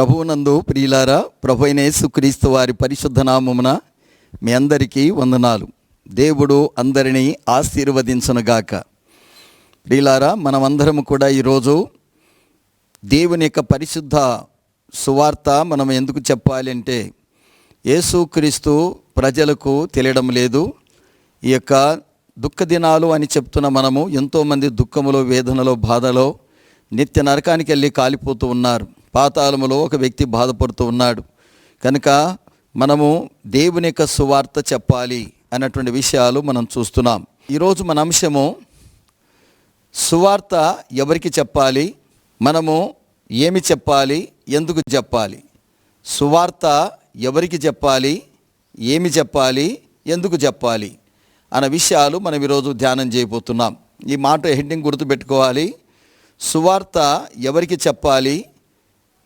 ప్రభువునందు ప్రియులారా ప్రభు అయిన యేసుక్రీస్తు వారి పరిశుద్ధ నామమున మీ అందరికీ వందనాలు. దేవుడు అందరినీ ఆశీర్వదించనుగాక ప్రియులారా మనమందరము కూడా ఈరోజు దేవుని యొక్క పరిశుద్ధ సువార్త మనం ఎందుకు చెప్పాలి అంటే యేసుక్రీస్తు ప్రజలకు తెలియడం లేదు. ఈ యొక్క దుఃఖ దినాలు అని చెప్తున్న మనము ఎంతోమంది దుఃఖములో వేదనలో బాధలో నిత్య నరకానికి వెళ్ళి కాలిపోతూ ఉన్నారు. పాతాళములో ఒక వ్యక్తి బాధపడుతూ ఉన్నాడు. కనుక మనము దేవుని యొక్క సువార్త చెప్పాలి అన్నటువంటి విషయాలు మనం చూస్తున్నాం. ఈరోజు మన అంశము సువార్త ఎవరికి చెప్పాలి? మనము ఏమి చెప్పాలి? ఎందుకు చెప్పాలి? సువార్త ఎవరికి చెప్పాలి? ఏమి చెప్పాలి? ఎందుకు చెప్పాలి? అన్న విషయాలు మనం ఈరోజు ధ్యానం చేయబోతున్నాం. ఈ మాట హెడ్డింగ్ గుర్తుపెట్టుకోవాలి. సువార్త ఎవరికి చెప్పాలి?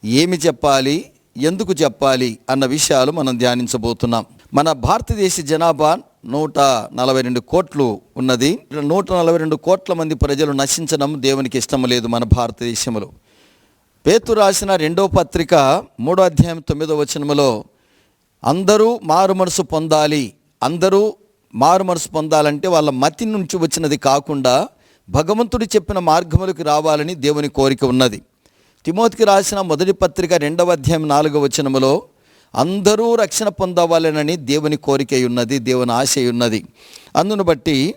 ఏమి చెప్పాలి? ఎందుకు చెప్పాలి? అన్న విషయాలు మనం ధ్యానించబోతున్నాం. మన భారతదేశ జనాభా నూట నలభై రెండు కోట్లు ఉన్నది. నూట నలభై రెండు కోట్ల మంది ప్రజలు నశించడం దేవునికి ఇష్టం లేదు మన భారతదేశంలో. పేతు రాసిన రెండో పత్రిక మూడో అధ్యాయం తొమ్మిదో వచనములో అందరూ మారు మనసు పొందాలి. అందరూ మారు మనసు పొందాలంటే వాళ్ళ మతి నుంచి వచ్చినది కాకుండా భగవంతుడు చెప్పిన మార్గములకు రావాలని దేవుని కోరిక ఉన్నది. తిమోతికి రాసిన మొదటి పత్రిక రెండవ అధ్యాయం నాలుగవ వచనములో అందరూ రక్షణ పొందవాలనని దేవుని కోరిక ఉన్నది దేవుని ఆశ ఉన్నది అందును బట్టి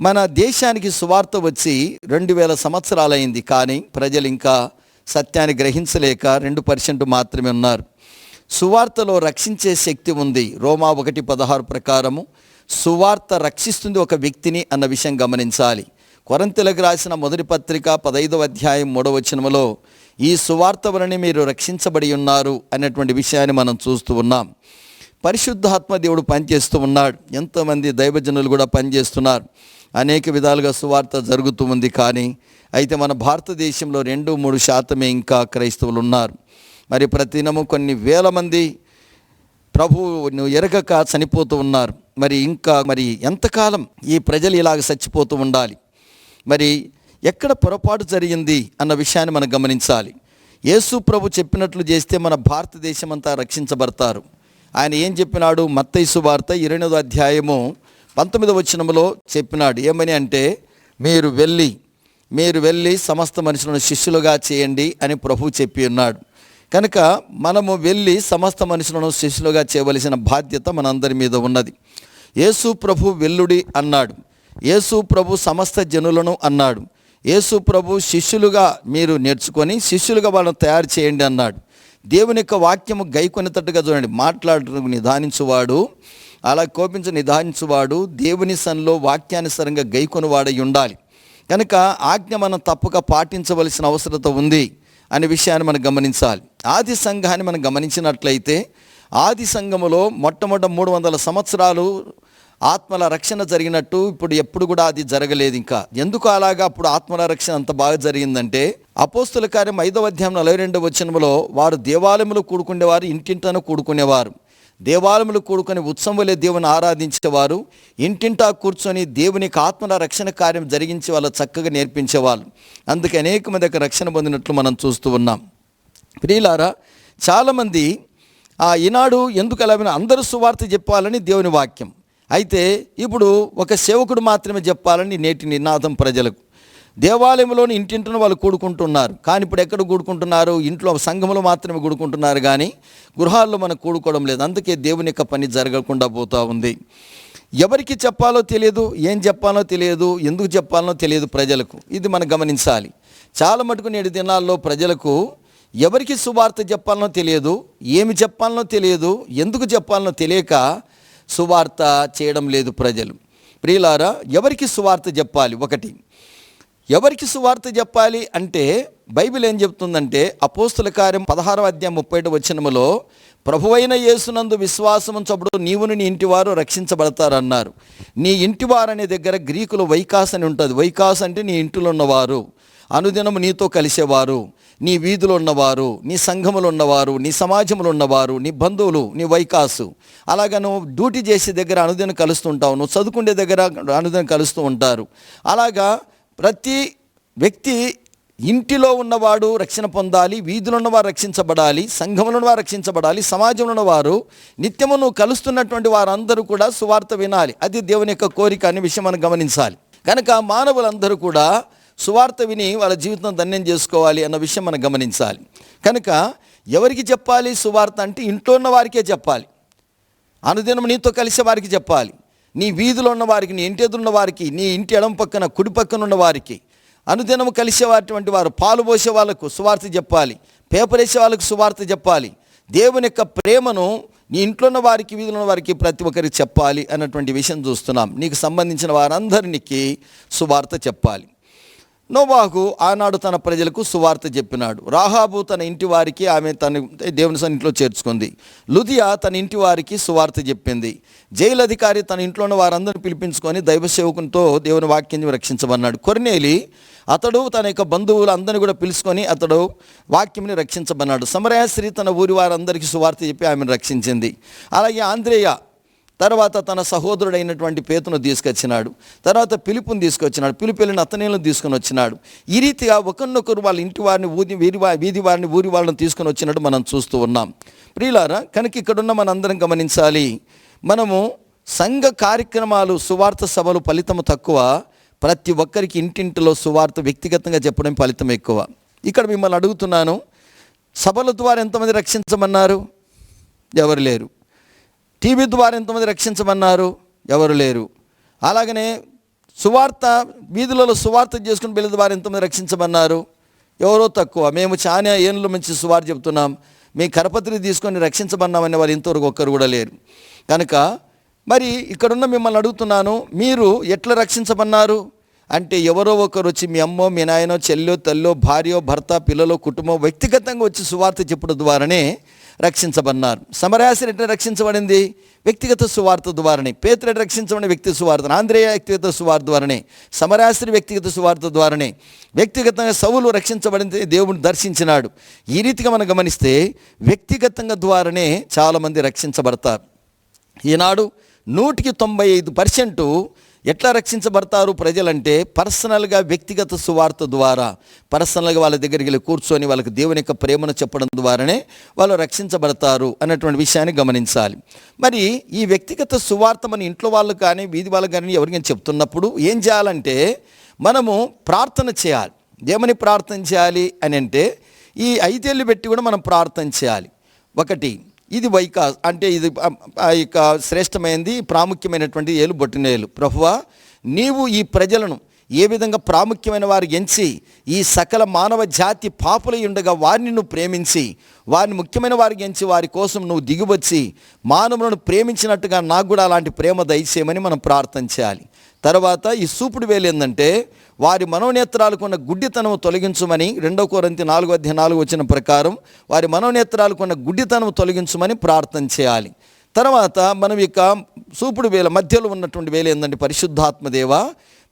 మన దేశానికి సువార్త వచ్చి రెండు వేల సంవత్సరాలైంది కానీ ప్రజలు ఇంకా సత్యాన్ని గ్రహించలేక రెండు పర్సెంట్ మాత్రమే ఉన్నారు. సువార్తలో రక్షించే శక్తి ఉంది. రోమా ఒకటి పదహారు ప్రకారము సువార్త రక్షిస్తుంది ఒక వ్యక్తిని అన్న విషయం గమనించాలి. కొరంతెలకు రాసిన మొదటి పత్రిక పదైదవ అధ్యాయం మూడవ వచనములో ఈ సువార్త వలన మీరు రక్షించబడి ఉన్నారు అనేటువంటి విషయాన్ని మనం చూస్తూ ఉన్నాం. పరిశుద్ధాత్మ దేవుడు పనిచేస్తూ ఉన్నాడు. ఎంతోమంది దైవజనులు కూడా పనిచేస్తున్నారు. అనేక విధాలుగా సువార్త జరుగుతూ ఉంది కానీ అయితే మన భారతదేశంలో రెండు మూడు శాతమే ఇంకా క్రైస్తవులు ఉన్నారు. మరి ప్రతిదినము కొన్ని వేల మంది ప్రభువును ఎరగక చనిపోతూ ఉన్నారు. మరి ఇంకా మరి ఎంతకాలం ఈ ప్రజలు ఇలాగ చచ్చిపోతూ ఉండాలి? మరి ఎక్కడ పొరపాటు జరిగింది అన్న విషయాన్ని మనం గమనించాలి. యేసు ప్రభు చెప్పినట్లు చేస్తే మన భారతదేశం అంతా రక్షించబడతారు. ఆయన ఏం చెప్పినాడు? మత్తైసు వార్త ఇరవై అధ్యాయము పంతొమ్మిదవ వచనములో చెప్పినాడు. ఏమని అంటే మీరు వెళ్ళి మీరు వెళ్ళి సమస్త మనుషులను శిష్యులుగా చేయండి అని ప్రభు చెప్పి ఉన్నాడు. కనుక మనము వెళ్ళి సమస్త మనుషులను శిష్యులుగా చేయవలసిన బాధ్యత మనందరి మీద ఉన్నది. యేసు ప్రభు వెల్లుడి అన్నాడు. యేసు ప్రభు సమస్త జనులను అన్నాడు. యేసు ప్రభు శిష్యులుగా మీరు నేర్చుకొని శిష్యులుగా వాళ్ళని తయారు చేయండి అన్నాడు. దేవుని యొక్క వాక్యము గైకొనేటట్టుగా చూడండి. మాట్లాడు నిదానించువాడు అలా కోపించి నిదానించువాడు దేవుని సన్లో వాక్యానుసరంగా గైకొనివాడై ఉండాలి. కనుక ఆజ్ఞ మనం తప్పక పాటించవలసిన అవసరత ఉంది అనే విషయాన్ని మనం గమనించాలి. ఆది సంఘాన్ని మనం గమనించినట్లయితే ఆది సంఘములో మొట్టమొదటి మూడు వందల సంవత్సరాలు ఆత్మల రక్షణ జరిగినట్టు ఇప్పుడు ఎప్పుడు కూడా అది జరగలేదు ఇంకా. ఎందుకు అలాగా? అప్పుడు ఆత్మల రక్షణ అంత బాగా జరిగిందంటే అపోస్తుల కార్యం ఐదవ అధ్యాయం నలభై రెండవ వచనంలో వారు దేవాలయంలో కూడుకునేవారు ఇంటింటను కూడుకునేవారు. దేవాలయములు కూడుకొని ఉత్సవంలో దేవుని ఆరాధించేవారు ఇంటింటా కూర్చొని దేవునికి ఆత్మల రక్షణ కార్యం జరిగించి వాళ్ళు చక్కగా నేర్పించేవాళ్ళు. అందుకే అనేక మంది రక్షణ పొందినట్లు మనం చూస్తూ ఉన్నాం. ప్రియులారా చాలామంది ఆ ఈనాడు ఎందుకు అలా అందరూ సువార్త చెప్పాలని దేవుని వాక్యం. అయితే ఇప్పుడు ఒక సేవకుడు మాత్రమే చెప్పాలని నేటి నినాదం ప్రజలకు. దేవాలయంలోని ఇంటింటిని వాళ్ళు కూడుకుంటున్నారు. కానీ ఇప్పుడు ఎక్కడ కూడుకుంటున్నారు? ఇంట్లో సంఘంలో మాత్రమే కూడుకుంటున్నారు కానీ గృహాల్లో మనం కూడుకోవడం లేదు. అందుకే దేవుని యొక్క పని జరగకుండా పోతూ ఉంది. ఎవరికి చెప్పాలో తెలియదు ఏం చెప్పాలో తెలియదు ఎందుకు చెప్పాలో తెలియదు ప్రజలకు. ఇది మనం గమనించాలి. చాలా మటుకు నేటి దినాల్లో ప్రజలకు ఎవరికి సువార్త చెప్పాలనో తెలియదు ఏమి చెప్పాలనో తెలియదు ఎందుకు చెప్పాలనో తెలియక సువార్త చేయడం లేదు ప్రజలు. ప్రియులారా ఎవరికి సువార్త చెప్పాలి ఒకటి. ఎవరికి సువార్త చెప్పాలి అంటే బైబిల్ ఏం చెప్తుందంటే అపోస్తుల కార్యం పదహారవ అధ్యాయం ముప్పై వచనములో ప్రభువైన యేసునందు విశ్వాసం చప్పుడు నీవును నీ ఇంటివారు రక్షించబడతారన్నారు. నీ ఇంటివారు అనే దగ్గర గ్రీకులు వైకాస్ అని ఉంటుంది. వైకాస్ అంటే నీ ఇంటిలో ఉన్నవారు. అనుదినము నీతో కలిసేవారు. నీ వీధిలో ఉన్నవారు నీ సంఘములో ఉన్నవారు నీ సమాజంలో ఉన్నవారు నీ బంధువులు నీ వైకాసు. అలాగా నువ్వు డ్యూటీ చేసే దగ్గర అనుదినం కలుస్తూ ఉంటావు నువ్వు చదువుకునే దగ్గర అనుదినం కలుస్తూ ఉంటారు. అలాగా ప్రతి వ్యక్తి ఇంటిలో ఉన్నవాడు రక్షణ పొందాలి వీధిలో ఉన్నవారు రక్షించబడాలి సంఘంలో ఉన్నవారు రక్షించబడాలి సమాజంలో ఉన్నవారు నిత్యము నువ్వు కలుస్తున్నటువంటి వారందరూ కూడా సువార్త వినాలి. అది దేవుని యొక్క కోరిక అనే విషయం మనం గమనించాలి. కనుక మానవులందరూ కూడా సువార్త విని వాళ్ళ జీవితం ధన్యం చేసుకోవాలి అన్న విషయం మనం గమనించాలి. కనుక ఎవరికి చెప్పాలి సువార్త అంటే ఇంట్లో ఉన్న వారికే చెప్పాలి. అనుదినం నీతో కలిసే వారికి చెప్పాలి. నీ వీధిలో ఉన్న వారికి నీ ఇంటి ఎదురున్న వారికి నీ ఇంటి ఎడం పక్కన కుడి పక్కన ఉన్న వారికి. అనుదినము కలిసేవాటువంటి వారు పాలు పోసే వాళ్ళకు సువార్త చెప్పాలి. పేపర్ వేసే వాళ్ళకు సువార్త చెప్పాలి. దేవుని యొక్క ప్రేమను నీ ఇంట్లో ఉన్న వారికి వీధిలో ఉన్న వారికి ప్రతి ఒక్కరికి చెప్పాలి అన్నటువంటి విషయం చూస్తున్నాం. నీకు సంబంధించిన వారందరికీ సువార్త చెప్పాలి. నోబాహు ఆనాడు తన ప్రజలకు సువార్త చెప్పినాడు. రాహాబు తన ఇంటి వారికి ఆమె తన దేవుని సన్నిధిలో చేర్చుకుంది. లుదియా తన ఇంటి వారికి సువార్త చెప్పింది. జైలు అధికారి తన ఇంట్లో ఉన్న వారందరిని పిలిపించుకొని దైవ సేవకునితో దేవుని వాక్యాన్ని రక్షించబన్నాడు కొర్నేలి అతడు తన యొక్క బంధువులు అందరిని కూడా పిలుచుకొని అతడు వాక్యంని రక్షించబన్నాడు సమరయాశ్రీ తన ఊరి వారందరికీ సువార్త చెప్పి ఆమెను రక్షించింది. అలాగే ఆంధ్రేయ తర్వాత తన సహోదరుడైనటువంటి పేతును తీసుకొచ్చినాడు. తర్వాత పిలుపుని తీసుకొచ్చినాడు. పిలుపు వెళ్ళిన అతనేలను తీసుకొని వచ్చినాడు. ఈ రీతిగా ఒకరినొకరు వాళ్ళ ఇంటి వారిని ఊది వీరి వీధి వారిని ఊరి వాళ్ళని తీసుకొని వచ్చినట్టు మనం చూస్తూ ఉన్నాం. ప్రియులారా కనుక ఇక్కడున్న మనందరం గమనించాలి. మనము సంఘ కార్యక్రమాలు సువార్త సభలు ఫలితం తక్కువ. ప్రతి ఒక్కరికి ఇంటింటిలో సువార్త వ్యక్తిగతంగా చెప్పడం ఫలితం ఎక్కువ. ఇక్కడ మిమ్మల్ని అడుగుతున్నాను. సభల ద్వారా ఎంతమంది రక్షించమన్నారు? ఎవరు లేరు. టీవీ ద్వారా ఎంతమంది రక్షించమన్నారు ఎవరు లేరు. అలాగనే సువార్త వీధులలో సువార్త చేసుకుని వెళ్ళే ద్వారా ఎంతమంది రక్షించమన్నారు. ఎవరో తక్కువ. మేము చాలా ఏళ్ళు నుంచి సువార్త చెప్తున్నాం. మీ కరపత్రి తీసుకొని రక్షించమన్నామనే వారు ఇంతవరకు ఒక్కరు కూడా లేరు. కనుక మరి ఇక్కడున్న మిమ్మల్ని అడుగుతున్నాను మీరు ఎట్లా రక్షించమన్నారు? అంటే ఎవరో ఒకరు వచ్చి మీ అమ్మో మీ నాయనో చెల్లో తల్లో భార్యో భర్త పిల్లలో కుటుంబం వ్యక్తిగతంగా వచ్చి సువార్త చెప్పడం ద్వారానే రక్షించబడినారు. సమరాశి ఎట్లా రక్షించబడింది వ్యక్తిగత సువార్త ద్వారానే. పేతురు ఎట్లా రక్షించబడిన వ్యక్తి సువార్త ఆంధ్రేయ వ్యక్తిగత సువార్త ద్వారానే. సమరాశ్రి వ్యక్తిగత సువార్త ద్వారానే. వ్యక్తిగతంగా సవులు రక్షించబడింది దేవుని దర్శించినాడు. ఈ రీతిగా మనం గమనిస్తే వ్యక్తిగతంగా ద్వారానే చాలామంది రక్షించబడతారు. ఈనాడు నూటికి తొంభై ఐదు పర్సెంటు ఎట్లా రక్షించబడతారు ప్రజలంటే పర్సనల్గా వ్యక్తిగత సువార్త ద్వారా పర్సనల్గా వాళ్ళ దగ్గరికి వెళ్ళి కూర్చొని వాళ్ళకి దేవుని యొక్క ప్రేమను చెప్పడం ద్వారానే వాళ్ళు రక్షించబడతారు అన్నటువంటి విషయాన్ని గమనించాలి. మరి ఈ వ్యక్తిగత సువార్త మన ఇంట్లో వాళ్ళు కానీ వీధి వాళ్ళు కానీ ఎవరికైనా చెప్తున్నప్పుడు ఏం చేయాలంటే మనము ప్రార్థన చేయాలి. ఏమని ప్రార్థన చేయాలి అని అంటే ఈ ఐదేళ్ళు పెట్టి కూడా మనం ప్రార్థన చేయాలి. ఒకటి ఇది వైకా అంటే ఇది ఆ- యొక్క శ్రేష్టమైనది ప్రాముఖ్యమైనటువంటి ఏలు బొట్టినేలు. ప్రభువా నీవు ఈ ప్రజలను ఏ విధంగా ప్రాముఖ్యమైన వారు ఎంచి ఈ సకల మానవ జాతి పాపులై ఉండగా వారిని నువ్వు ప్రేమించి వారిని ముఖ్యమైన వారికి ఎంచి వారి కోసం నువ్వు దిగువచ్చి మానవులను ప్రేమించినట్టుగా నాకు కూడా అలాంటి ప్రేమ దయచేయమని మనం ప్రార్థన చేయాలి. తర్వాత ఈ సూపుడు వేలు ఏంటంటే వారి మనోనేత్రాలకు ఉన్న గుడ్డితనం తొలగించమని రెండో కోరంతి నాలుగు అధ్యాయ నాలుగు వచ్చిన ప్రకారం వారి మనోనేత్రాలకు ఉన్న గుడ్డితనం తొలగించమని ప్రార్థన చేయాలి. తర్వాత మనం ఇక సూపుడు వేల మధ్యలో ఉన్నటువంటి వేలు ఏంటంటే పరిశుద్ధాత్మదేవ.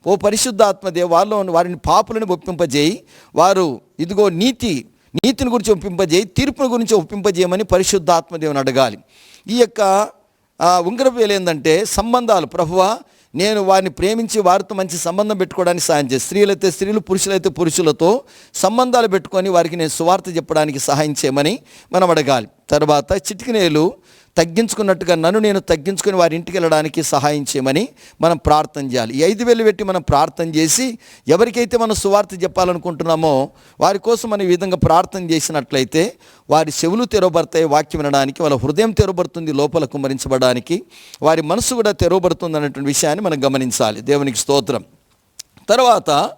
ఓ పరిశుద్ధాత్మదేవ వాళ్ళు వారిని పాపులను ఒప్పింపజేయి వారు ఇదిగో నీతి నీతిని గురించి ఒప్పింపజేయి తీర్పుని గురించి ఒప్పింపజేయమని పరిశుద్ధాత్మదేవుని అడగాలి. ఈ యొక్క ఉంగరపు వేలు ఏంటంటే సంబంధాలు. ప్రభువా నేను వారిని ప్రేమించి వారితో మంచి సంబంధం పెట్టుకోవడానికి సాయం చేసి స్త్రీలైతే స్త్రీలు పురుషులైతే పురుషులతో సంబంధాలు పెట్టుకొని వారికి నేను సువార్త చెప్పడానికి సహాయం చేయమని మనం అడగాలి. తర్వాత చిటికినేలు తగ్గించుకున్నట్టుగా నన్ను నేను తగ్గించుకొని వారి ఇంటికి వెళ్ళడానికి సహాయం చేయమని మనం ప్రార్థన చేయాలి. ఈ ఐదు వేలు పెట్టి మనం ప్రార్థన చేసి ఎవరికైతే మనం సువార్త చెప్పాలనుకుంటున్నామో వారి కోసం మనం ఈ విధంగా ప్రార్థన చేసినట్లయితే వారి చెవులు తెరవబడతాయి వాక్యం వినడానికి వాళ్ళ హృదయం తెరవబడుతుంది లోపల కుమ్మరించబడడానికి వారి మనసు కూడా తెరవబడుతుంది అన్నటువంటి విషయాన్ని మనం గమనించాలి. దేవునికి స్తోత్రం. తర్వాత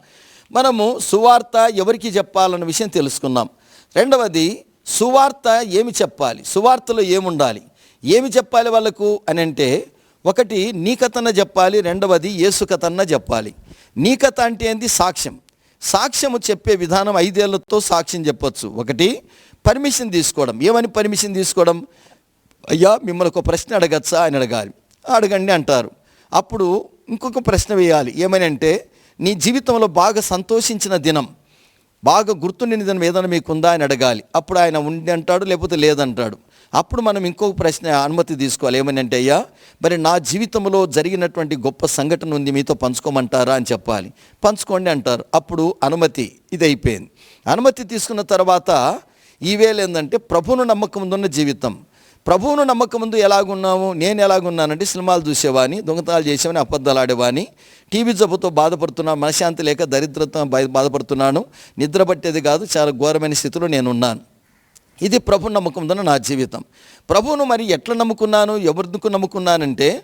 మనము సువార్త ఎవరికి చెప్పాలన్న విషయం తెలుసుకున్నాం. రెండవది సువార్త ఏమి చెప్పాలి? సువార్తలో ఏముండాలి? ఏమి చెప్పాలి వాళ్ళకు అని అంటే ఒకటి నీ కథన చెప్పాలి రెండవది యేసు కథన్న చెప్పాలి. నీ కథ అంటే ఏంది? సాక్ష్యం. సాక్ష్యము చెప్పే విధానం ఐదేళ్ళతో సాక్ష్యం చెప్పొచ్చు. ఒకటి పర్మిషన్ తీసుకోవడం. ఏమని పర్మిషన్ తీసుకోవడం? అయ్యా మిమ్మల్ని ఒక ప్రశ్న అడగచ్చా అని అడగాలి. అడగండి అంటారు. అప్పుడు ఇంకొక ప్రశ్న వేయాలి. ఏమని అంటే నీ జీవితంలో బాగా సంతోషించిన దినం బాగా గుర్తుండిన దినం ఏదైనా మీకుందా అని అడగాలి. అప్పుడు ఆయన ఉండి అంటాడు లేకపోతే లేదంటాడు. అప్పుడు మనం ఇంకొక ప్రశ్న అనుమతి తీసుకోవాలి. ఏమని అంటే అయ్యా మరి నా జీవితంలో జరిగినటువంటి గొప్ప సంఘటన ఉంది మీతో పంచుకోమంటారా అని చెప్పాలి. పంచుకోండి అంటారు. అప్పుడు అనుమతి ఇది అయిపోయింది అనుమతి తీసుకున్న తర్వాత ఈవేళ ఏంటంటే ప్రభువును నమ్మకం ముందున్న జీవితం. ప్రభువును నమ్మకం ముందు ఎలాగున్నాము నేను ఎలాగున్నానంటే సినిమాలు చూసేవాని దొంగతనాలు చేసేవాని అబద్ధాలు ఆడేవాని టీవీ జబ్బుతో బాధపడుతున్నాను మనశాంతి లేక దరిద్రత బాధపడుతున్నాను నిద్ర పట్టేది కాదు చాలా ఘోరమైన స్థితిలో నేను ఉన్నాను ఇది ప్రభు నమ్మకంతో నా జీవితం. ప్రభువును మరి ఎట్లా నమ్ముకున్నాను ఎవరికి నమ్ముకున్నానంటే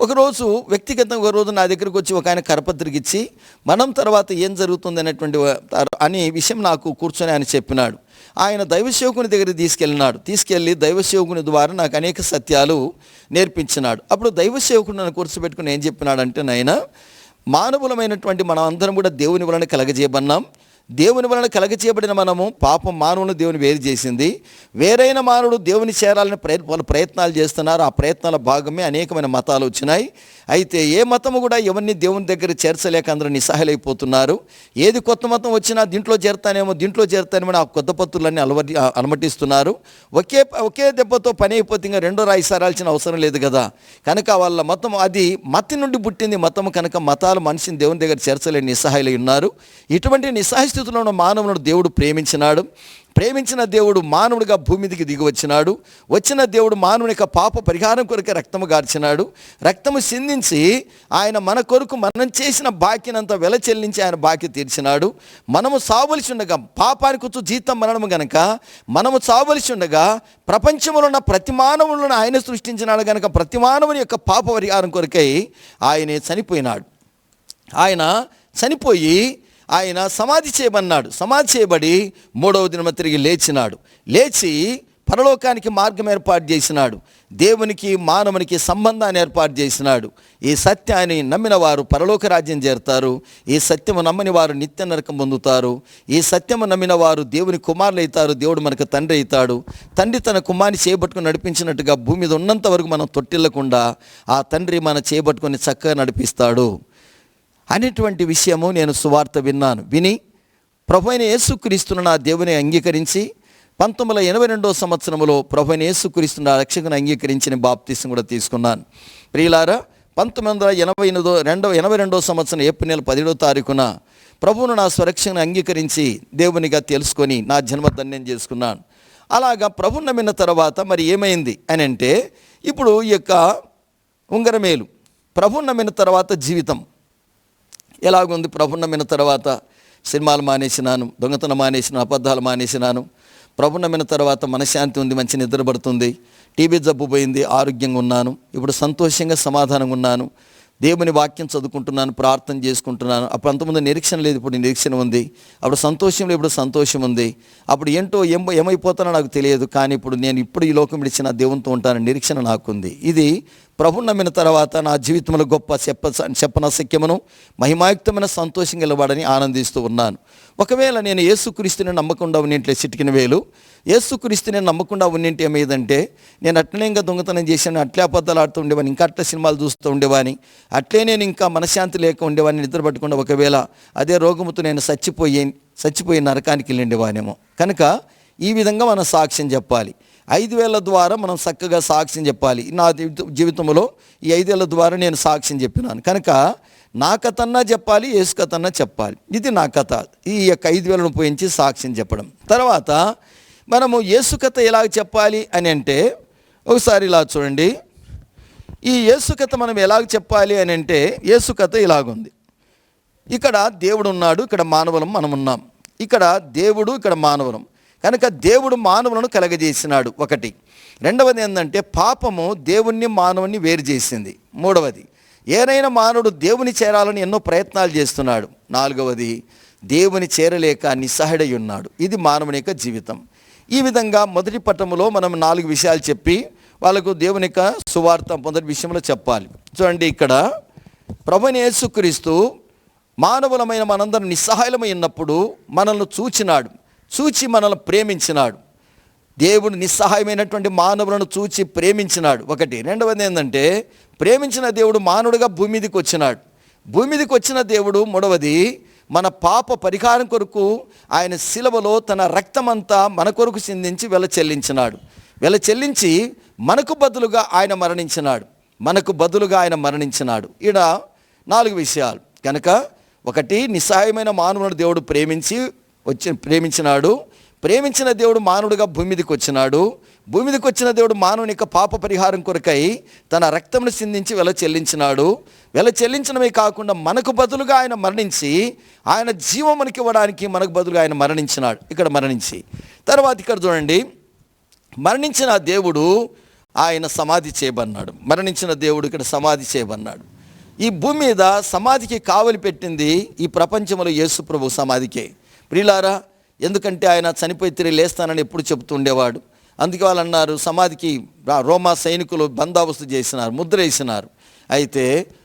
ఒకరోజు వ్యక్తిగతంగా ఒక రోజు నా దగ్గరికి వచ్చి ఒక ఆయన కరపత్రికిచ్చి మనం తర్వాత ఏం జరుగుతుంది అనేటువంటి అనే విషయం నాకు కూర్చొని ఆయన చెప్పినాడు. ఆయన దైవసేవకుని దగ్గరికి తీసుకెళ్ళినాడు. తీసుకెళ్ళి దైవసేవకుని ద్వారా నాకు అనేక సత్యాలు నేర్పించినాడు. అప్పుడు దైవసేవకుడు నన్ను కూర్చోబెట్టుకుని ఏం చెప్పినాడంటే నాయన మానవులమైనటువంటి మనం అందరం కూడా దేవుని వలన కలగజేయబన్నాం దేవుని వలన కలగచేయబడిన మనము పాపం మానవుని దేవుని వేరు చేసింది. వేరైన మానవుడు దేవుని చేరాలని ప్రయత్ ప్రయత్నాలు చేస్తున్నారు. ఆ ప్రయత్నాల భాగమే అనేకమైన మతాలు వచ్చినాయి. అయితే ఏ మతము కూడా ఎవరిని దేవుని దగ్గర చేర్చలేక అందరూ నిస్సహాయలైపోతున్నారు. ఏది కొత్త మతం వచ్చినా దీంట్లో చేరతానేమో దీంట్లో చేరతానేమో ఆ కొత్త పత్రులన్నీ అలవటి అలమటిస్తున్నారు. ఒకే ఒకే దెబ్బతో పని అయిపోతే ఇంకా రెండో రాయి సారాల్సిన అవసరం లేదు కదా. కనుక వాళ్ళ మతం అది మతి నుండి పుట్టింది. మతం కనుక మతాలు మనిషిని దేవుని దగ్గర చేర్చలేని నిస్సహాయులై ఉన్నారు. ఇటువంటి నిస్సహాయ పరిస్థితుల్లో ఉన్న మానవులను దేవుడు ప్రేమించినాడు. ప్రేమించిన దేవుడు మానవుడిగా భూమి మీదకి దిగి వచ్చినాడు వచ్చిన దేవుడు మానవుని యొక్క పాప పరిహారం కొరకు రక్తము గార్చినాడు. రక్తము సిందించి ఆయన మన కొరకు మనం చేసిన బాకీనంత వెల చెల్లించి ఆయన బాకి తీర్చినాడు. మనము సావలసి ఉండగా పాపానికి వచ్చు జీతం మనము గనక మనము చావలసి ఉండగా ప్రపంచంలో ఉన్న ప్రతి మానవులను ఆయన సృష్టించినాడు గనక ప్రతి మానవుని యొక్క పాప పరిహారం కొరకై ఆయనే చనిపోయినాడు. ఆయన చనిపోయి ఆయన సమాధి చేయమన్నాడు. సమాధి చేయబడి మూడవ దినమ తిరిగి లేచినాడు. లేచి పరలోకానికి మార్గం ఏర్పాటు చేసినాడు. దేవునికి మానవునికి సంబంధాన్ని ఏర్పాటు చేసినాడు. ఈ సత్యాన్ని నమ్మిన వారు పరలోక రాజ్యం చేరుతారు. ఈ సత్యము నమ్మని వారు నిత్య నరకం పొందుతారు. ఈ సత్యము నమ్మిన వారు దేవుని కుమారులు అవుతారు. దేవుడు మనకు తండ్రి అవుతాడు. తండ్రి తన కుమార్ని చేపట్టుకుని నడిపించినట్టుగా భూమి మీద ఉన్నంత వరకు మనం తొట్టిల్లకుండా ఆ తండ్రి మన చేపట్టుకొని చక్కగా నడిపిస్తాడు. అనేటువంటి విషయము నేను సువార్త విన్నాను. విని ప్రభు అయిన యేసుక్రీస్తును నా దేవుని అంగీకరించి పంతొమ్మిది వందల ఎనభై రెండో సంవత్సరంలో ప్రభు అయిన నా రక్షకుని అంగీకరించిన బాప్తీసం కూడా తీసుకున్నాను. ప్రియులారా పంతొమ్మిది వందల ఎనభై ఎనిమిదో రెండవ ఎనభై రెండో సంవత్సరం ఏప్రిల్ నెల పదిహేడో తారీఖున ప్రభువును నా స్వరక్షను అంగీకరించి దేవునిగా తెలుసుకొని నా జన్మ ధన్యం చేసుకున్నాను. అలాగా ప్రభు నమ్మిన తర్వాత మరి ఏమైంది అని అంటే ఇప్పుడు ఈ యొక్క ఉంగరమేలు ప్రభు నమ్మిన తర్వాత జీవితం. ఎలాగుంది ప్రభు నమ్మిన తర్వాత సినిమాలు మానేసినాను దొంగతనం మానేసిన అబద్ధాలు మానేసినాను. ప్రభు నమ్మిన తర్వాత మనశ్శాంతి ఉంది మంచి నిద్ర పడుతుంది. టీబీ జబ్బు పోయింది ఆరోగ్యంగా ఉన్నాను. ఇప్పుడు సంతోషంగా సమాధానంగా ఉన్నాను. దేవుని వాక్యం చదువుకుంటున్నాను ప్రార్థన చేసుకుంటున్నాను. అప్పుడు అంతకుముందు నిరీక్షణ లేదు ఇప్పుడు నిరీక్షణ ఉంది. అప్పుడు సంతోషంలో ఇప్పుడు సంతోషం ఉంది. అప్పుడు ఏంటో ఏం ఏమైపోతానో నాకు తెలియదు. కానీ ఇప్పుడు నేను ఇప్పుడు ఈ లోకం విడిచిన దేవునితో ఉంటాను నిరీక్షణ నాకుంది. ఇది ప్రభు నమ్మిన తర్వాత నా జీవితంలో గొప్ప చెప్ప చెప్పన సఖ్యమును మహిమాయుక్తమైన సంతోషం గెలవాడని ఆనందిస్తూ ఉన్నాను. ఒకవేళ నేను యేసుక్రీస్తుని నమ్మకుండా ఉన్నింట్లే చిటికిన వేలు యేసుక్రీస్తుని నమ్మకుండా ఉన్నింటి ఏమేదంటే నేను అట్లనే ఇంకా దొంగతనం చేశాను అట్లే అబద్ధాలు ఆడుతూ ఉండేవాని ఇంకా అట్లా సినిమాలు చూస్తూ ఉండేవాని అట్లే నేను ఇంకా మనశ్శాంతి లేక ఉండేవాడిని నిద్ర పట్టకుండా ఒకవేళ అదే రోగముతో నేను చచ్చిపోయి చచ్చిపోయి నరకానికి వెళ్ళిండేవానేమో. కనుక ఈ విధంగా మనం సాక్ష్యం చెప్పాలి. ఐదు వేల ద్వారా మనం చక్కగా సాక్ష్యం చెప్పాలి. నా జీవితంలో ఈ ఐదేళ్ళ ద్వారా నేను సాక్ష్యం చెప్పినాను. కనుక నా కథన్నా చెప్పాలి యేసు కథన్నా చెప్పాలి. ఇది నా కథ. ఈ యొక్క ఐదు వేలను ఉపయోగించి సాక్ష్యం చెప్పడం. తర్వాత మనము యేసు కథ ఎలా చెప్పాలి అని అంటే ఒకసారి ఇలా చూడండి. ఈ యేసు కథ మనం ఎలాగ చెప్పాలి అని అంటే యేసు కథ ఇలాగుంది. ఇక్కడ దేవుడు ఉన్నాడు ఇక్కడ మానవులం మనం ఉన్నాం ఇక్కడ దేవుడు ఇక్కడ మానవులం. కనుక దేవుడు మానవులను కలగజేసినాడు. ఒకటి. రెండవది ఏంటంటే పాపము దేవుణ్ణి మానవుని వేరు చేసింది. మూడవది. ఏదైనా మానవుడు దేవుని చేరాలని ఎన్నో ప్రయత్నాలు చేస్తున్నాడు. నాలుగవది. దేవుని చేరలేక నిస్సహడై ఉన్నాడు ఇది మానవుని యొక్క జీవితం. ఈ విధంగా మొదటి పట్టములో మనం నాలుగు విషయాలు చెప్పి వాళ్ళకు దేవుని యొక్క సువార్త మొదటి విషయంలో చెప్పాలి. చూడండి ఇక్కడ. ప్రభునేసుక్రీస్తు మానవులమైన మనందరం నిస్సహాయలమై ఉన్నప్పుడు మనల్ని చూచినాడు. చూచి మనల్ని ప్రేమించినాడు. దేవుడు నిస్సహాయమైనటువంటి మానవులను చూచి ప్రేమించినాడు. ఒకటి. రెండవది ఏంటంటే ప్రేమించిన దేవుడు మానవుడిగా భూమి మీదకి వచ్చినాడు. భూమి మీదకి వచ్చిన దేవుడు మూడవది మన పాప పరిహారం కొరకు ఆయన శిలవలో తన రక్తమంతా మన కొరకు చిందించి వెల చెల్లించినాడు. వెల చెల్లించి మనకు బదులుగా ఆయన మరణించినాడు. మనకు బదులుగా ఆయన మరణించినాడు. ఈడ నాలుగు విషయాలు. కనుక ఒకటి నిస్సహాయమైన మానవుని దేవుడు ప్రేమించి వచ్చి ప్రేమించినాడు. ప్రేమించిన దేవుడు మానవుడిగా భూమి మీదకి వచ్చినాడు. భూమి మీదకి వచ్చిన దేవుడు మానవుని యొక్క పాప పరిహారం కొరకై తన రక్తమును సిందించి వెల చెల్లించినాడు. వెల చెల్లించడమే కాకుండా మనకు బదులుగా ఆయన మరణించి ఆయన జీవం మనకి ఇవ్వడానికి మనకు బదులుగా ఆయన మరణించినాడు. ఇక్కడ మరణించి. తర్వాత ఇక్కడ చూడండి. మరణించిన దేవుడు ఆయన సమాధి చేయబన్నాడు మరణించిన దేవుడు ఇక్కడ సమాధి చేయబన్నాడు ఈ భూమి మీద సమాధికి కావలి పెట్టింది ఈ ప్రపంచంలో యేసుప్రభు సమాధికే. ప్రియులారా ఎందుకంటే ఆయన చనిపోయి తిరిగి లేస్తానని ఎప్పుడు చెబుతూ ఉండేవాడు. అందుకే వాళ్ళు అన్నారు సమాధికి రోమా సైనికులు బందోబస్తు చేసినారు ముద్ర వేసినారు. అయితే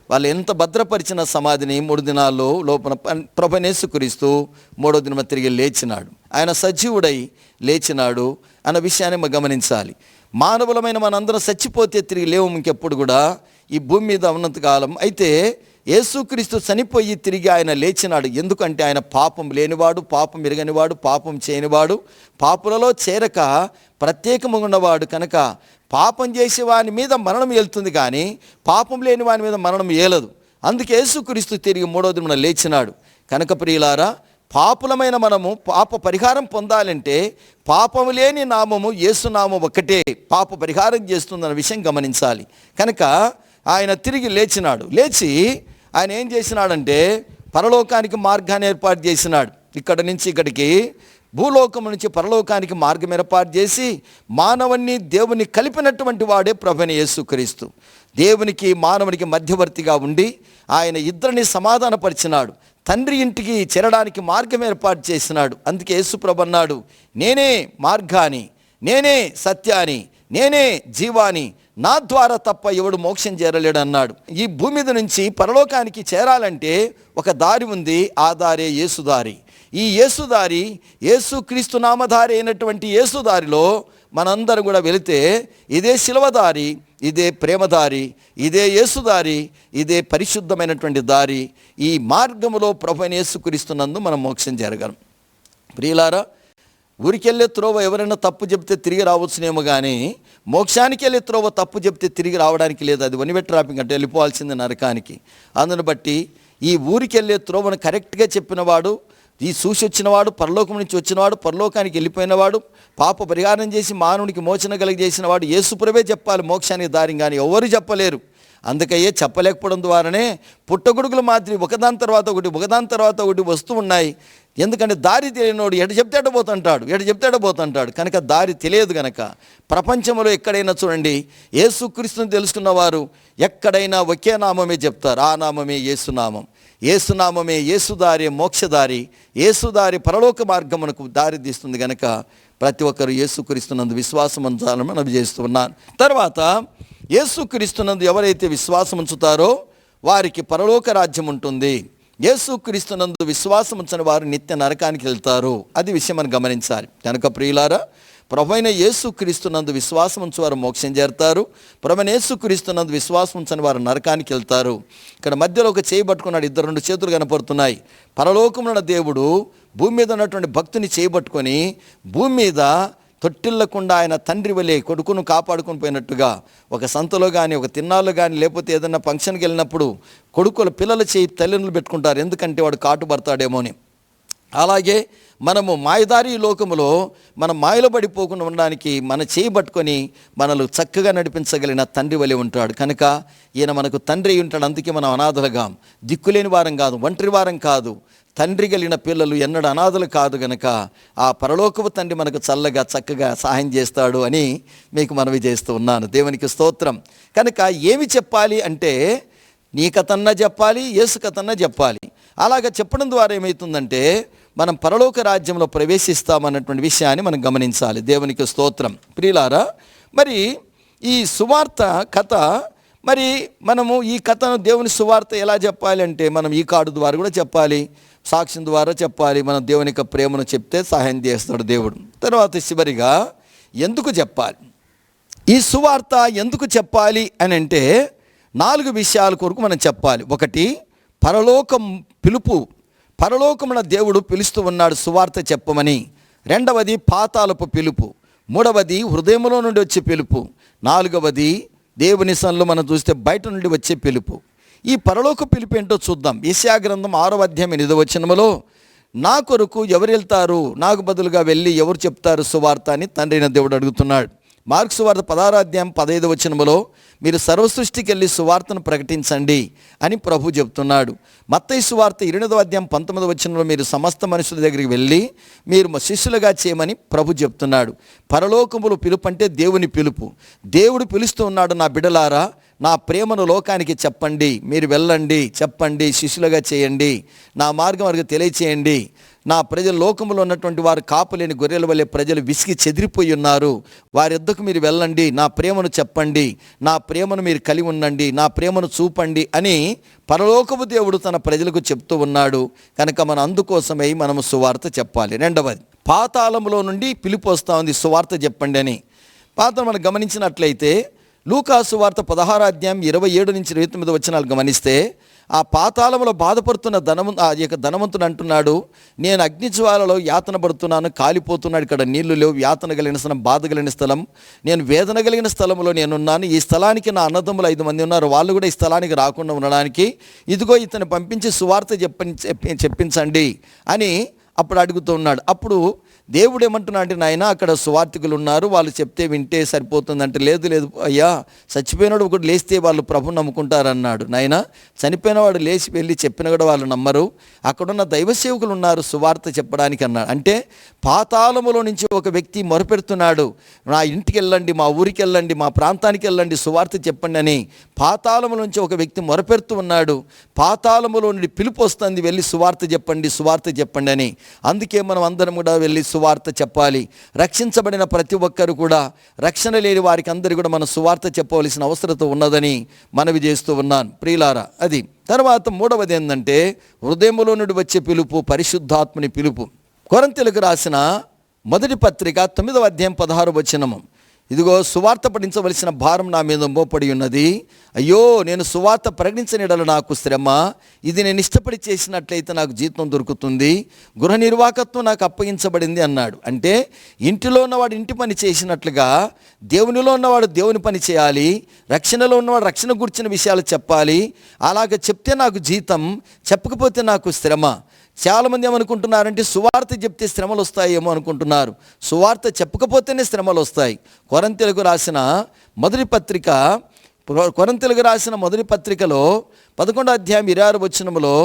వాళ్ళు ఎంత భద్రపరిచిన సమాధిని మూడు దినాల్లో లోపల ప్రభనేసు కురిస్తూ మూడో దినమ తిరిగి లేచినాడు. ఆయన సజీవుడై లేచినాడు అన్న విషయాన్ని మనం గమనించాలి. మానవులమైన మనందరం చచ్చిపోతే తిరిగి లేవు ఇంకెప్పుడు కూడా ఈ భూమి మీద ఉన్నంతకాలం అయితే యేసుక్రీస్తు చనిపోయి తిరిగి ఆయన లేచినాడు. ఎందుకంటే ఆయన పాపం లేనివాడు పాపం ఎరగనివాడు పాపం చేయనివాడు పాపులలో చేరక ప్రత్యేకముగా ఉన్నవాడు కనుక పాపం చేసే వాని మీద మరణం వెళ్తుంది కానీ పాపం లేని వాని మీద మరణం ఏలదు. అందుకే యేసుక్రీస్తు తిరిగి మూడో దిన లేచినాడు. కనుక ప్రియులారా పాపులమైన మనము పాప పరిహారం పొందాలంటే పాపము లేని నామము యేసునామం ఒక్కటే. పాప పరిహారం చేస్తుందన్న విషయం గమనించాలి. కనుక ఆయన తిరిగి లేచినాడు. లేచి ఆయన ఏం చేసినాడంటే పరలోకానికి మార్గాన్ని ఏర్పాటు చేసినాడు. ఇక్కడ నుంచి ఇక్కడికి భూలోకం నుంచి పరలోకానికి మార్గం ఏర్పాటు చేసి మానవుణ్ణి దేవుని కలిపినటువంటి వాడే ప్రభుని యేసుక్రీస్తు. దేవునికి మానవునికి మధ్యవర్తిగా ఉండి ఆయన ఇద్దరిని సమాధానపరిచినాడు. తండ్రి ఇంటికి చేరడానికి మార్గం ఏర్పాటు చేసినాడు. అందుకే యేసుప్రభు అన్నాడు నేనే మార్గాని నేనే సత్యాని నేనే జీవాని నా ద్వారా తప్ప ఎవడు మోక్షం చేరలేడు అన్నాడు ఈ భూమి మీద నుంచి పరలోకానికి చేరాలంటే ఒక దారి ఉంది ఆ దారే యేసుదారి ఈ యేసుదారి యేసుక్రీస్తు నామధారి అయినటువంటి యేసుదారిలో మనందరం కూడా వెళితే ఇదే శిలవదారి ఇదే ప్రేమదారి ఇదే యేసుదారి ఇదే పరిశుద్ధమైనటువంటి దారి. ఈ మార్గములో ప్రభుని యేసుక్రీస్తున్నందు మనం మోక్షం జరగలం ప్రియులారా ఊరికెళ్ళే త్రోవ ఎవరైనా తప్పు చెప్తే తిరిగి రావచ్చునేమో కానీ మోక్షానికి వెళ్ళే త్రోవ తప్పు చెప్తే తిరిగి రావడానికి లేదు. అది వనివెట్ ట్రాపింగ్ అంటే వెళ్ళిపోవాల్సింది నరకానికి. అందును బట్టి ఈ ఊరికెళ్ళే త్రోవను కరెక్ట్గా చెప్పినవాడు ఈ చూసి వచ్చినవాడు పరలోకం నుంచి వచ్చినవాడు పరలోకానికి వెళ్ళిపోయినవాడు పాప పరిహారం చేసి మానవునికి మోచన కలిగజేసిన వాడు యేసుప్రభే చెప్పాలి మోక్షానికి దారి కానీ ఎవరు చెప్పలేరు. అందుకయ్యే చెప్పలేకపోవడం ద్వారానే పుట్టగొడుగుల మాదిరి ఒకదాని తర్వాత ఒకటి ఒకదాని తర్వాత ఒకటి వస్తూ ఉన్నాయి. ఎందుకంటే దారి తెలియనోడు ఎటు చెప్తే ఎట పోతుంటాడు ఎటు చెప్తే పోతుంటాడు. కనుక దారి తెలియదు కనుక ప్రపంచంలో ఎక్కడైనా చూడండి ఏసుక్రీస్తుని తెలుసుకున్నవారు ఎక్కడైనా ఒకే నామమే చెప్తారు ఆ నామమే ఏసునామం ఏసునామమే ఏసుదారి మోక్షదారి ఏసుదారి పరలోక మార్గమునకు దారి తీస్తుంది గనక ప్రతి ఒక్కరు యేసుక్రీస్తునందు విశ్వాసం ఉంచాలని మనం చేస్తున్నాను తర్వాత యేసుక్రీస్తునందు ఎవరైతే విశ్వాసం ఉంచుతారో వారికి పరలోక రాజ్యం ఉంటుంది. యేసుక్రీస్తునందు విశ్వాసం ఉంచని వారు నిత్య నరకానికి వెళ్తారు. అది విషయం మనం గమనించాలి. కనుక ప్రియులారా ప్రభైన యేసుక్రీస్తునందు విశ్వాసం ఉంచి వారు మోక్షం చేరుతారు. ప్రభైన యేసుక్రీస్తునందు విశ్వాసం ఉంచని వారు నరకానికి వెళ్తారు. ఇక్కడ మధ్యలో ఒక చేయి పట్టుకున్నాడు. ఇద్దరు రెండు చేతులు కనపడుతున్నాయి. పరలోకమున దేవుడు భూమి మీద ఉన్నటువంటి భక్తుని చేయబట్టుకొని భూమి మీద తొట్టిల్లకుండా ఆయన తండ్రి వలె కొడుకును కాపాడుకుని పోయినట్టుగా ఒక సంతలో కానీ ఒక తిన్నాళ్ళు కానీ లేకపోతే ఏదైనా ఫంక్షన్కి వెళ్ళినప్పుడు కొడుకుల పిల్లల చేయి తల్లిదండ్రులు పెట్టుకుంటారు. ఎందుకంటే వాడు కాటు పడతాడేమో అని. అలాగే మనము మాయదారి లోకములో మనం మాయలో పడిపోకుండా ఉండడానికి మన చేయి పట్టుకొని మనల్ని చక్కగా నడిపించగలిగిన తండ్రి వలె ఉంటాడు. కనుక ఈయన మనకు తండ్రి ఉంటాడు. అందుకే మనం అనాథలుగా. దిక్కులేని వారం కాదు. ఒంటరి వారం కాదు. తండ్రి కలిగిన పిల్లలు ఎన్నడూ అనాథలు కాదు గనక ఆ పరలోకపు తండ్రి మనకు చల్లగా చక్కగా సహాయం చేస్తాడు అని మీకు మనవి చేస్తూ ఉన్నాను. దేవునికి స్తోత్రం. కనుక ఏమి చెప్పాలి అంటే నీ కథన్నా చెప్పాలి యేసు కథన్నా చెప్పాలి. అలాగ చెప్పడం ద్వారా ఏమవుతుందంటే మనం పరలోక రాజ్యంలో ప్రవేశిస్తామన్నటువంటి విషయాన్ని మనం గమనించాలి. దేవునికి స్తోత్రం. ప్రియులారా మరి ఈ సువార్త కథ మరి మనము ఈ కథను దేవుని సువార్త ఎలా చెప్పాలి అంటే మనం ఈ కార్డు ద్వారా కూడా చెప్పాలి. సాక్ష్యం ద్వారా చెప్పాలి. మనం దేవుని యొక్క ప్రేమను చెప్తే సహాయం చేస్తాడు దేవుడు. తర్వాత చివరిగా ఎందుకు చెప్పాలి? ఈ సువార్త ఎందుకు చెప్పాలి అని అంటే నాలుగు విషయాల కొరకు మనం చెప్పాలి. ఒకటి పరలోకం పిలుపు. పరలోకమున దేవుడు పిలుస్తూ ఉన్నాడు సువార్త చెప్పమని. రెండవది పాతాలపు పిలుపు. మూడవది హృదయంలో నుండి వచ్చే పిలుపు. నాలుగవది దేవుని సన్లో మనం చూస్తే బయట నుండి వచ్చే పిలుపు. ఈ పరలోక పిలుపు ఏంటో చూద్దాం. ఏషియా గ్రంథం ఆరో అధ్యాయం ఎనిమిదో వచనములో నా కొరకు ఎవరు వెళ్తారు? నాకు బదులుగా వెళ్ళి ఎవరు చెప్తారు? సువార్త అని తండ్రి దేవుడు అడుగుతున్నాడు. మార్క్స్ వార్త పదారాధ్యాయం పదహైదు వచనములో మీరు సర్వసృష్టికి వెళ్ళి సువార్తను ప్రకటించండి అని ప్రభు చెప్తున్నాడు. మత్తయి సువార్త ఇరవై అధ్యాయం పంతొమ్మిది వచనంలో మీరు సమస్త మనుషుల దగ్గరికి వెళ్ళి మీరు మా శిష్యులుగా చేయమని ప్రభు చెప్తున్నాడు. పరలోకములు పిలుపు అంటే దేవుని పిలుపు. దేవుడు పిలుస్తూ ఉన్నాడు నా బిడలారా నా ప్రేమను లోకానికి చెప్పండి మీరు వెళ్ళండి చెప్పండి శిష్యులుగా చేయండి నా మార్గం వారికి తెలియచేయండి. నా ప్రజలు లోకంలో ఉన్నటువంటి వారు కాపులేని గొర్రెల వల్లే ప్రజలు విసిగి చెదిరిపోయి ఉన్నారు. వారిద్దరికి మీరు వెళ్ళండి నా ప్రేమను చెప్పండి నా ప్రేమను మీరు కలిగి ఉండండి నా ప్రేమను చూపండి అని పరలోకపు దేవుడు తన ప్రజలకు చెప్తూ ఉన్నాడు. కనుక మన అందుకోసమై మనము సువార్త చెప్పాలి. రెండవది పాతాళంలో నుండి పిలుపు వస్తూ ఉంది సువార్త చెప్పండి అని. పాత మనం గమనించినట్లయితే లూకాసు వార్త పదహారాధ్యాయం ఇరవై ఏడు నుంచి ఇరవై తొమ్మిది వచ్చినాలు గమనిస్తే ఆ పాతాళంలో బాధపడుతున్న ధనము ఆ యొక్క ధనవంతుడు అంటున్నాడు నేను అగ్నిజ్వాలలో యాతన పడుతున్నాను కాలిపోతున్నాడు ఇక్కడ నీళ్ళు లేవు యాతన కలిగిన స్థలం బాధ కలిగిన స్థలం నేను వేదన కలిగిన స్థలంలో నేనున్నాను ఈ స్థలానికి నా అన్నదమ్ములు ఐదు మంది ఉన్నారు వాళ్ళు కూడా ఈ స్థలానికి రాకుండా ఉండడానికి ఇదిగో ఇతను పంపించి సువార్త చెప్పని చెప్పి చెప్పించండి అని అప్పుడు అడుగుతూ ఉన్నాడు. అప్పుడు దేవుడు ఏమంటున్నా అంటే నాయన అక్కడ సువార్థికులు ఉన్నారు వాళ్ళు చెప్తే వింటే సరిపోతుందంటే లేదు లేదు అయ్యా చచ్చిపోయినాడు ఒకటి లేస్తే వాళ్ళు ప్రభు నమ్ముకుంటారన్నాడు. నాయన చనిపోయినవాడు లేచి వెళ్ళి చెప్పిన కూడా వాళ్ళు నమ్మరు. అక్కడున్న దైవ సేవకులు ఉన్నారు సువార్త చెప్పడానికి అన్నాడు. అంటే పాతాళములో నుంచి ఒక వ్యక్తి మొరపెడుతున్నాడు. నా ఇంటికి వెళ్ళండి మా ఊరికి వెళ్ళండి మా ప్రాంతానికి వెళ్ళండి సువార్త చెప్పండి అని పాతాళము నుంచి ఒక వ్యక్తి మొరపెడుతూ ఉన్నాడు. పాతాళములో నుండి పిలుపు వస్తుంది వెళ్ళి సువార్త చెప్పండి సువార్త చెప్పండి అని. అందుకే మనం అందరం కూడా వెళ్ళి సువార్త చెప్పాలి. రక్షించబడిన ప్రతి ఒక్కరు కూడా రక్షణ లేని వారికి అందరూ కూడా మనం సువార్త చెప్పవలసిన అవసరత ఉన్నదని మనవి చేస్తూ ఉన్నాను. ప్రియులారా అది. తర్వాత మూడవది ఏంటంటే హృదయములో నుండి వచ్చే పిలుపు పరిశుద్ధాత్మని పిలుపు. కొరంతెలకు రాసిన మొదటి పత్రిక తొమ్మిదవ అధ్యాయం పదహారు వచనము. ఇదిగో సువార్త పఠించవలసిన భారం నా మీద మోపడి ఉన్నది. అయ్యో నేను సువార్త ప్రకటించనిడల నాకు శ్రమ. ఇది నేను ఇష్టపడి చేసినట్లయితే నాకు జీతం దొరుకుతుంది. గృహ నిర్వాహకత్వం నాకు అప్పగించబడింది అన్నాడు. అంటే ఇంటిలో ఉన్నవాడు ఇంటి పని చేసినట్లుగా దేవునిలో ఉన్నవాడు దేవుని పని చేయాలి. రక్షణలో ఉన్నవాడు రక్షణ గురించిన విషయాలు చెప్పాలి. అలాగ చెప్తే నాకు జీతం చెప్పకపోతే నాకు శ్రమ. చాలామంది ఏమనుకుంటున్నారంటే సువార్త చెప్తే శ్రమలు వస్తాయేమో అనుకుంటున్నారు. సువార్త చెప్పకపోతేనే శ్రమలు వస్తాయి. కొరంతెలకు రాసిన మొదటి పత్రిక కొరంతెలకు రాసిన మొదటి పత్రికలో పదకొండో అధ్యాయం ఇరవై ఆరు వచ్చినములో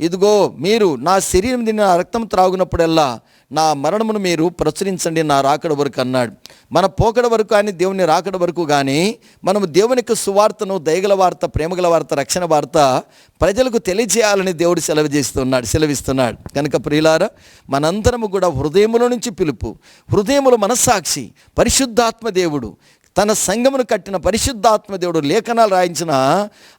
ఇదిగో మీరు నా శరీరం తిన్న రక్తం త్రాగునప్పుడల్లా నా మరణమును మీరు ప్రచురించండి నా రాకడ వరకు అన్నాడు. మన పోకడ వరకు కానీ దేవుని రాకడ వరకు కానీ మనము దేవునికి సువార్తను దయగల వార్త ప్రేమగల వార్త రక్షణ వార్త ప్రజలకు తెలియజేయాలని దేవుడు సెలవు చేస్తున్నాడు సెలవిస్తున్నాడు. కనుక ప్రియులారా మనందరము కూడా హృదయముల నుంచి పిలుపు హృదయముల మనస్సాక్షి పరిశుద్ధాత్మ దేవుడు తన సంఘమును కట్టిన పరిశుద్ధాత్మ దేవుడు లేఖనాలు రాయించిన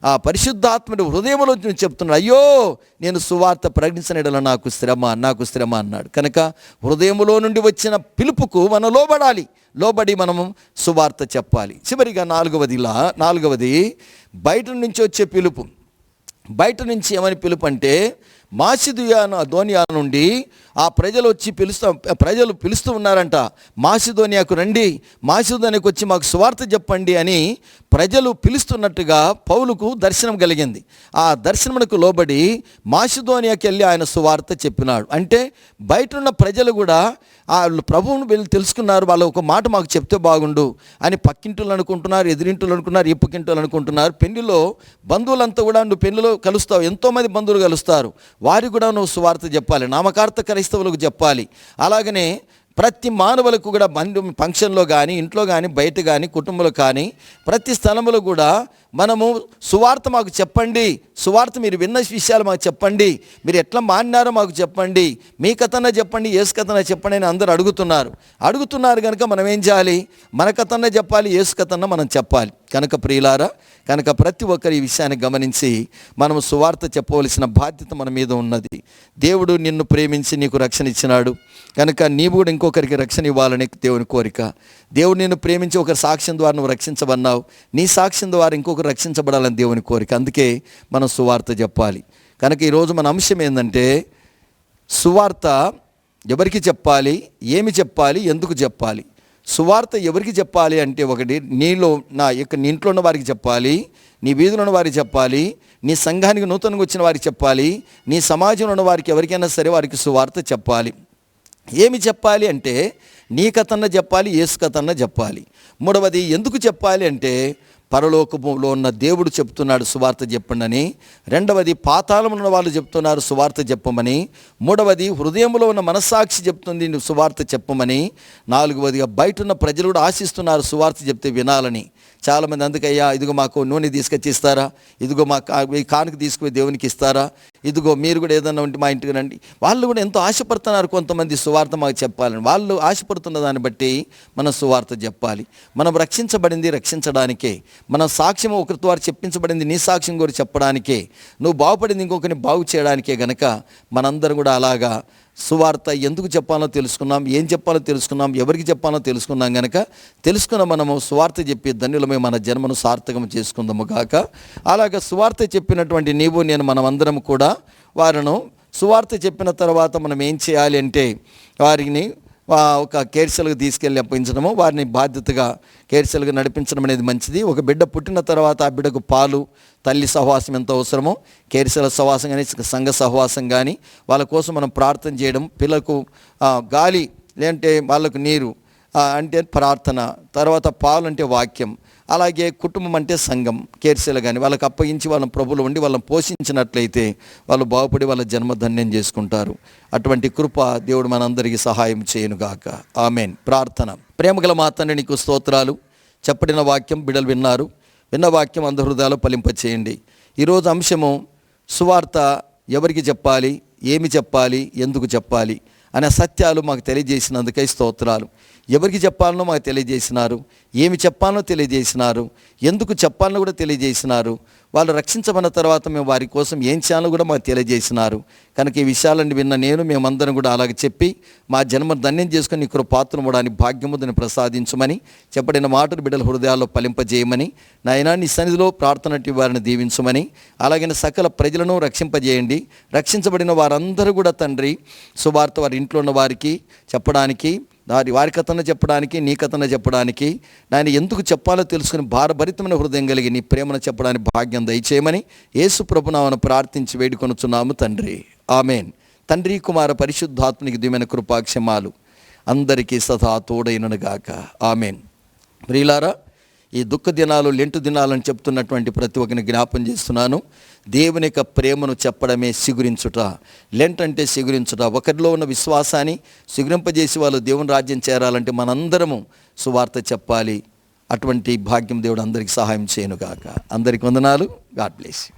ఆ పరిశుద్ధాత్మడు హృదయంలో చెప్తున్నాడు అయ్యో నేను సువార్త ప్రకటించనిడల నాకు శ్రమ నాకు శ్రమ అన్నాడు. కనుక హృదయములో నుండి వచ్చిన పిలుపుకు మనం లోబడాలి. లోబడి మనము సువార్త చెప్పాలి. చివరిగా నాలుగవదిలా నాలుగవది బయట నుంచి వచ్చే పిలుపు. బయట నుంచి ఏమని పిలుపు అంటే మాసిదుయాన ధోనియా నుండి ఆ ప్రజలు వచ్చి పిలుస్తూ ప్రజలు పిలుస్తూ ఉన్నారంట. మాసిధోనియాకు రండి మాసిధోనియాకు వచ్చి మాకు సువార్త చెప్పండి అని ప్రజలు పిలుస్తున్నట్టుగా పౌలుకు దర్శనం కలిగింది. ఆ దర్శనమునకు లోబడి మాసిధోనియాకి వెళ్ళి ఆయన సువార్త చెప్పినాడు. అంటే బయట ఉన్న ప్రజలు కూడా ఆ ప్రభువును వెళ్ళి తెలుసుకున్నారు వాళ్ళు ఒక మాట మాకు చెప్తే బాగుండు అని పక్కింటులు అనుకుంటున్నారు ఎదిరింటులు అనుకున్నారు ఇప్పకింటులు అనుకుంటున్నారు. పెళ్ళిలో బంధువులంతా కూడా నువ్వు పెళ్ళిలో కలుస్తావు ఎంతోమంది బంధువులు కలుస్తారు. వారికి కూడా నువ్వు సువార్త చెప్పాలి నామకార్థ క్రైస్తవులకు చెప్పాలి. అలాగనే ప్రతి మానవులకు కూడా బంధు ఫంక్షన్లో కానీ ఇంట్లో కానీ బయట కానీ కుటుంబంలో కానీ ప్రతి స్థలంలో కూడా మనము సువార్త మాకు చెప్పండి. సువార్త మీరు విన్న విషయాలు మాకు చెప్పండి. మీరు ఎట్లా మాడినారో మాకు చెప్పండి. మీ కథన చెప్పండి ఏసు కథన చెప్పండి అని అందరూ అడుగుతున్నారు. అడుగుతున్నారు కనుక మనం ఏం చేయాలి? మన కథన చెప్పాలి ఏసు కథన మనం చెప్పాలి. కనుక ప్రియులారా కనుక ప్రతి ఒక్కరు ఈ విషయాన్ని గమనించి మనం సువార్త చెప్పవలసిన బాధ్యత మన మీద ఉన్నది. దేవుడు నిన్ను ప్రేమించి నీకు రక్షణ ఇచ్చినాడు. కనుక నీవు కూడా ఇంకొకరికి రక్షణ ఇవ్వాలని దేవుని కోరిక. దేవుడు నిన్ను ప్రేమించి ఒక సాక్ష్యం ద్వారా నువ్వు రక్షించబడినావు. నీ సాక్ష్యం ద్వారా ఇంకొకరు రక్షించబడాలని దేవుని కోరిక. అందుకే మనం సువార్త చెప్పాలి. కనుక ఈరోజు మన అంశం ఏంటంటే సువార్త ఎవరికి చెప్పాలి? ఏమి చెప్పాలి? ఎందుకు చెప్పాలి? సువార్త ఎవరికి చెప్పాలి అంటే ఒకటి నీలో నా యొక్క నీ ఇంట్లో ఉన్న వారికి చెప్పాలి నీ వీధిలో ఉన్న వారికి చెప్పాలి నీ సంఘానికి నూతనంగా వచ్చిన వారికి చెప్పాలి నీ సమాజంలో ఉన్న వారికి ఎవరికైనా సరే వారికి సువార్త చెప్పాలి. ఏమి చెప్పాలి అంటే నీ కథన్న చెప్పాలి ఏసు కథన్న చెప్పాలి. మూడవది ఎందుకు చెప్పాలి అంటే పరలోకములో ఉన్న దేవుడు చెప్తున్నాడు సువార్త చెప్పండి రెండవది పాతాళంలో ఉన్న వాళ్ళు చెప్తున్నారు సువార్త చెప్పమని. మూడవది హృదయంలో ఉన్న మనస్సాక్షి చెప్తుంది నువ్వు సువార్త చెప్పమని. నాలుగవదిగా బయట ఉన్న ప్రజలు కూడా ఆశిస్తున్నారు సువార్త చెప్తే వినాలని. చాలామంది అందుకయ్యా ఇదిగో మాకు నూనె తీసుకొచ్చి ఇస్తారా? ఇదిగో మా కానుక తీసుకుపోయి దేవునికి ఇస్తారా? ఇదిగో మీరు కూడా ఏదన్నా ఉంటే మా ఇంటికి రండి. వాళ్ళు కూడా ఎంతో ఆశపడుతున్నారు కొంతమంది సువార్త మాకు చెప్పాలని. వాళ్ళు ఆశపడుతున్న దాన్ని బట్టి మనం సువార్త చెప్పాలి. మనం రక్షించబడింది రక్షించడానికే. మన సాక్ష్యం ఒకరి ద్వారా చెప్పించబడింది నీ సాక్ష్యం గురించి చెప్పడానికే. నువ్వు బాగుపడింది ఇంకొకరిని బాగు చేయడానికే గనక మనందరం కూడా అలాగా సువార్త ఎందుకు చెప్పాలో తెలుసుకున్నాం ఏం చెప్పాలో తెలుసుకున్నాం ఎవరికి చెప్పాలో తెలుసుకున్నాం కనుక తెలుసుకున్న మనము సువార్త చెప్పి ధన్యులమే మన జన్మను సార్థకం చేసుకుందాము కాక అలాగ సువార్త చెప్పినటువంటి నీవు నేను మనమందరం కూడా వారిను సువార్త చెప్పిన తర్వాత మనం ఏం చేయాలి అంటే వారిని ఒక కేర్సలకు తీసుకెళ్ళి అప్పగించడము వారిని బాధ్యతగా కేర్సలకు నడిపించడం అనేది మంచిది. ఒక బిడ్డ పుట్టిన తర్వాత ఆ బిడ్డకు పాలు తల్లి సహవాసం ఎంత అవసరమో. కేరిసల సహవాసం కానీ సంఘ సహవాసం కానీ వాళ్ళ కోసం మనం ప్రార్థన చేయడం పిల్లలకు గాలి లేదంటే వాళ్ళకు నీరు అంటే ప్రార్థన తర్వాత పాలు అంటే వాక్యం అలాగే కుటుంబం అంటే సంఘం కేర్సీలు కానీ వాళ్ళకి అప్పగించి వాళ్ళని ప్రభులు ఉండి వాళ్ళని పోషించినట్లయితే వాళ్ళు బాగుపడి వాళ్ళ జన్మధన్యం చేసుకుంటారు. అటువంటి కృప దేవుడు మనందరికీ సహాయం చేయనుగాక. ఆమెన్. ప్రార్థన. ప్రేమగల మా నీకు స్తోత్రాలు. చెప్పడిన వాక్యం బిడలు విన్నారు. విన్న వాక్యం అంద హృదయాలు ఫలింపచేయండి. ఈరోజు అంశము సువార్త ఎవరికి చెప్పాలి ఏమి చెప్పాలి ఎందుకు చెప్పాలి అనే సత్యాలు మాకు తెలియజేసినందుకై స్తోత్రాలు. ఎవరికి చెప్పాలనో మాకు తెలియజేసినారు. ఏమి చెప్పాలనో తెలియజేసినారు. ఎందుకు చెప్పాలనో కూడా తెలియజేసినారు. వాళ్ళు రక్షించబడిన తర్వాత మేము వారి కోసం ఏం చేయాలో కూడా మాకు తెలియజేసినారు. కనుక ఈ విషయాలన్నీ విన్న నేను మేమందరం కూడా అలాగ చెప్పి మా జన్మను ధన్యం చేసుకుని ఇక్కడ పాత్రను కూడా భాగ్యముదని ప్రసాదించమని చెప్పడిన మాటలు బిడ్డల హృదయాల్లో పలింపజేయమని నాయనా నీ సన్నిధిలో ప్రార్థన వారిని దీవించమని అలాగే సకల ప్రజలను రక్షింపజేయండి. రక్షించబడిన వారందరూ కూడా తండ్రి సువార్త వారి ఇంట్లో ఉన్న వారికి చెప్పడానికి వారి వారి కథన చెప్పడానికి నీ కథన చెప్పడానికి నాయన ఎందుకు చెప్పాలో తెలుసుకుని భారభరితమైన హృదయం కలిగి నీ ప్రేమను చెప్పడానికి భాగ్యం దయచేయమని యేసు ప్రభునామను ప్రార్థించి వేడుకొనుచున్నాము తండ్రి. ఆమెన్. తండ్రి కుమార పరిశుద్ధాత్మనికి దిమైన కృపాక్షమాలు అందరికీ సదా తోడైనగాక ఆమెన్. ప్రియులారా ఈ దుఃఖ దినాలు లెంటు దినాలని చెప్తున్నటువంటి ప్రతి ఒక్కరిని జ్ఞాపం చేస్తున్నాను. దేవుని యొక్క ప్రేమను చెప్పడమే సిగురించుట. లెంట్ అంటే సిగురించుట. ఒకరిలో ఉన్న విశ్వాసాన్ని సిగురింపజేసి వాళ్ళు దేవుని రాజ్యం చేరాలంటే మనందరము సువార్త చెప్పాలి. అటువంటి భాగ్యం దేవుడు అందరికీ సహాయం చేయనుగాక. అందరికి వందనాలు. God bless you.